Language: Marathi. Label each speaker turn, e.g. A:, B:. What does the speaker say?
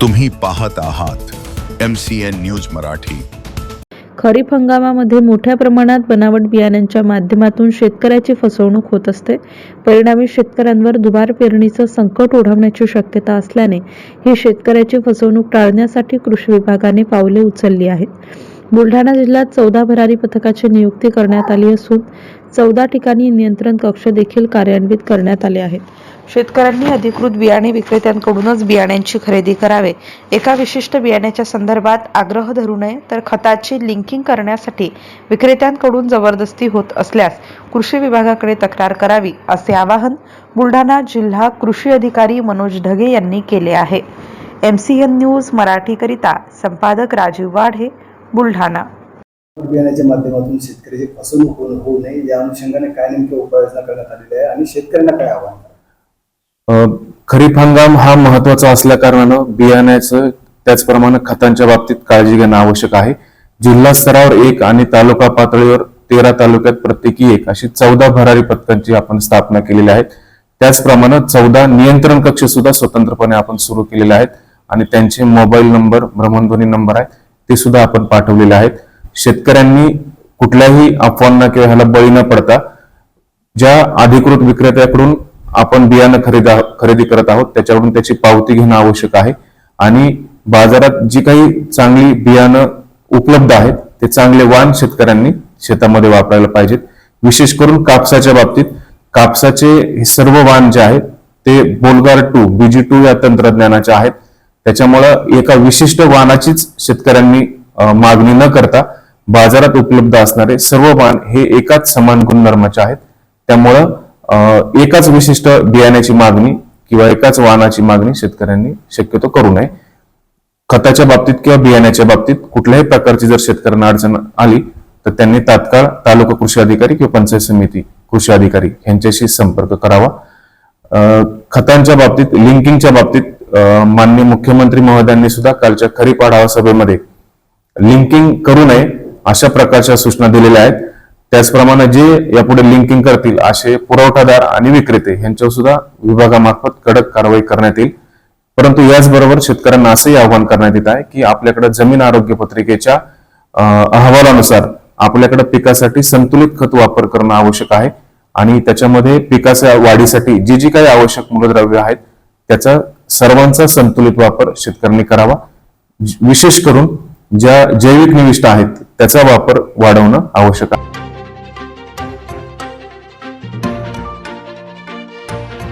A: तुम्ही पाहत आहात M C N news Marathi.
B: खरीप हंगामामध्ये मोठ्या प्रमाणात बनावट बियाण्यांच्या माध्यमातून शेतकऱ्याची फसवणूक होत असते. परिणामी शेतकऱ्यांवर दुबार पेरणीचं संकट ओढवण्याची शक्यता असल्याने ही शेतकऱ्याची फसवणूक टाळण्यासाठी कृषी विभागाने पावले उचलली आहेत. बुलढाणा जिल्ह्यात चौदा भरारी पथकाची नियुक्ती करण्यात आली असून चौदा ठिकाणी नियंत्रण कक्ष देखील कार्यान्वित करण्यात आले आहेत. शेतकऱ्यांनी अधिकृत बियाणे विक्रेत्यांकडूनच बियाण्यांची खरेदी करावे. एका विशिष्ट बियाण्याच्या संदर्भात आग्रह धरू नये तर खताची लिंकिंग करण्यासाठी विक्रेत्यांकडून जबरदस्ती होत असल्यास कृषी विभागाकडे तक्रार करावी असे आवाहन बुलढाणा जिल्हा कृषी अधिकारी मनोज ढगे यांनी केले आहे. एम सी एन न्यूज मराठीकरिता संपादक राजीव वाढे बुलढाणा.
C: बियाण्याच्या माध्यमातून शेतकऱ्याची फसवणूक होऊ नये. या अनुषंगाने काय नेमक्या उपाययोजना करण्यात आलेल्या आहे आणि शेतकऱ्यांना काय आव्हान?
D: खरीप हंगाम हा महत्त्वाचा असल्या कारणानं बियाण्याचं त्याचप्रमाणे खतांच्या बाबतीत काळजी घेणं आवश्यक आहे. जिल्हा स्तरावर एक आणि तालुका पातळीवर तेरा तालुक्यात प्रत्येकी एक अशी चौदा भरारी पथकांची आपण स्थापना केलेली आहे त्याचप्रमाणे चौदा नियंत्रण कक्ष सुद्धा स्वतंत्रपणे आपण सुरू केलेले आहेत आणि त्यांचे मोबाईल नंबर भ्रमणध्वनी नंबर आहे ते सुद्धा आपण पाठवलेले आहेत. शेतकऱ्यांनी कुठल्याही अफवांना किंवा ह्याला बळी न पडता ज्या अधिकृत विक्रेत्याकडून आपण बियाणं खरेदी खरेदी करत आहोत त्याच्यावरून त्याची पावती घेणं आवश्यक आहे. आणि बाजारात जी काही चांगली बियाणं उपलब्ध आहेत ते चांगले वाण शेतकऱ्यांनी शेतामध्ये वापरायला पाहिजेत. विशेष करून कापसाच्या बाबतीत कापसाचे हे सर्व वाण जे आहेत ते बोलगार टू बीजी टू या तंत्रज्ञानाचे आहेत. त्याच्यामुळं एका विशिष्ट वाणाचीच शेतकऱ्यांनी मागणी न करता बाजारात उपलब्ध असणारे सर्व वाण हे एकाच समान गुणधर्माचे आहेत. त्यामुळं एकाच विशिष्ट बियाण्याची मागणी किंवा एकाच वाहनाची मागणी शेतकऱ्यांनी शक्यतो करू नये. खताच्या बाबतीत किंवा बियाण्याच्या बाबतीत कुठल्याही प्रकारची जर शेतकऱ्यांना अडचण आली तर त्यांनी तात्काळ तालुका कृषी अधिकारी किंवा पंचायत समिती कृषी अधिकारी यांच्याशी संपर्क करावा. अं, खतांच्या बाबतीत लिंकिंगच्या बाबतीत मान्य माननीय मुख्यमंत्री महोदयांनी सुद्धा कालच्या खरीप आढावा सभेमध्ये लिंकिंग करू नये अशा प्रकारच्या सूचना दिलेल्या आहेत. त्याचप्रमाणे जे यापुढे लिंकिंग करतील असे पुरवठादार आणि विक्रेते यांच्यावर सुद्धा विभागामार्फत कडक कारवाई करण्यात येईल. परंतु याचबरोबर शेतकऱ्यांना असंही आवाहन करण्यात येत आहे की आपल्याकडे जमीन आरोग्य पत्रिकेच्या अहवालानुसार आपल्याकडे पिकासाठी संतुलित खत वापर करणं आवश्यक आहे आणि त्याच्यामध्ये पिकाच्या वाढीसाठी जी जी काही आवश्यक मूलद्रव्य आहेत त्याचा सर्वांचा संतुलित वापर शेतकऱ्यांनी करावा. विशेष करून ज्या जैविक निविष्ट आहेत त्याचा वापर वाढवणं आवश्यक आहे.